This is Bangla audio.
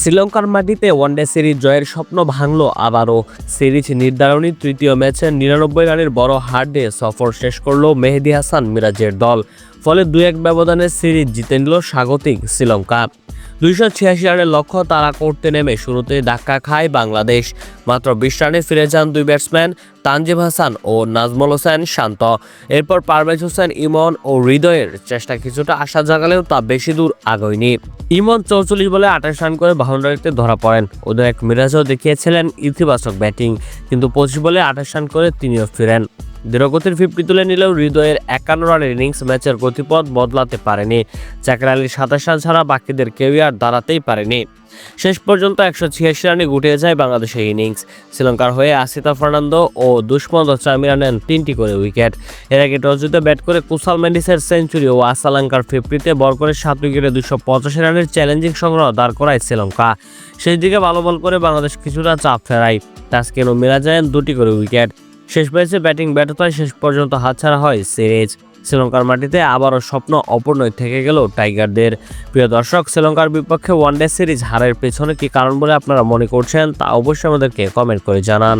শ্রীলঙ্কার মাটিতে ওয়ানডে সিরিজ জয়ের স্বপ্ন ভাঙল আবারও। সিরিজ নির্ধারণী তৃতীয় ম্যাচে নিরানব্বই রানের বড় হার্ডে সফর শেষ করল মেহেদি হাসান মিরাজের দল। ফলে দু এক ব্যবধানে সিরিজ জিতে নিল স্বাগতিক শ্রীলঙ্কা। দুইশো ছিয়াশি রানের লক্ষ্য তারা করতে নেমে শুরুতে ধাক্কা খায় বাংলাদেশ। মাত্র বিশ রানে ফিরে যান দুই ব্যাটসম্যান তানজিব হাসান ও নাজমুল হোসেন শান্ত। এরপর পারভেজ হোসেন, ইমন ও হৃদয়ের চেষ্টা কিছুটা আশা জাগালেও তা বেশি দূর আগয়নি। ইমন চৌচল্লিশ বলে আঠাশ রান করে বাউন্ডারিতে ধরা পড়েন। ওদের মিরাজও দেখিয়েছিলেন ইতিবাচক ব্যাটিং, কিন্তু পঁচিশ বলে আঠাশ রান করে তিনিও ফিরেন। দৃঢ়গতির ফিফটি তুলে নিলেও হৃদয়ের একান্ন রানের ইনিংস ম্যাচের গতিপথ বদলাতে পারেনি। চাকর আলীর সাতাশ রান ছাড়া বাকিদের কেউই আর দাঁড়াতেই পারেনি। শেষ পর্যন্ত একশো ছিয়াশি রানে গুটিয়ে যায় বাংলাদেশের ইনিংস। শ্রীলঙ্কার হয়ে আসিতা ফার্নান্দো ও দুষ্মন্ত চামিরা নেন তিনটি করে উইকেট। এর আগে টস জিতে ব্যাট করে কুসাল মেন্ডিসের সেঞ্চুরি ও আসালাঙ্কার ফিফটিতে বল করে সাত উইকেটে দুশো পঁচাশি রানের চ্যালেঞ্জিং সংগ্রহ দাঁড় করায় শ্রীলঙ্কা। শেষ দিকে ভালো বল করে বাংলাদেশ কিছুটা চাপ ফেরায়। তাস্কিন ও মিরা যায় দুটি করে উইকেট। শেষ ম্যাচে ব্যাটিং ব্যর্থতায় শেষ পর্যন্ত হাতছাড়া হয় সিরিজ। শ্রীলঙ্কার মাটিতে আবারও স্বপ্ন অপূর্ণই থেকে গেল টাইগারদের। প্রিয় দর্শক, শ্রীলঙ্কার বিপক্ষে ওয়ানডে সিরিজ হারের পেছনে কি কারণ বলে আপনারা মনে করছেন তা অবশ্যই আমাদেরকে কমেন্ট করে জানান।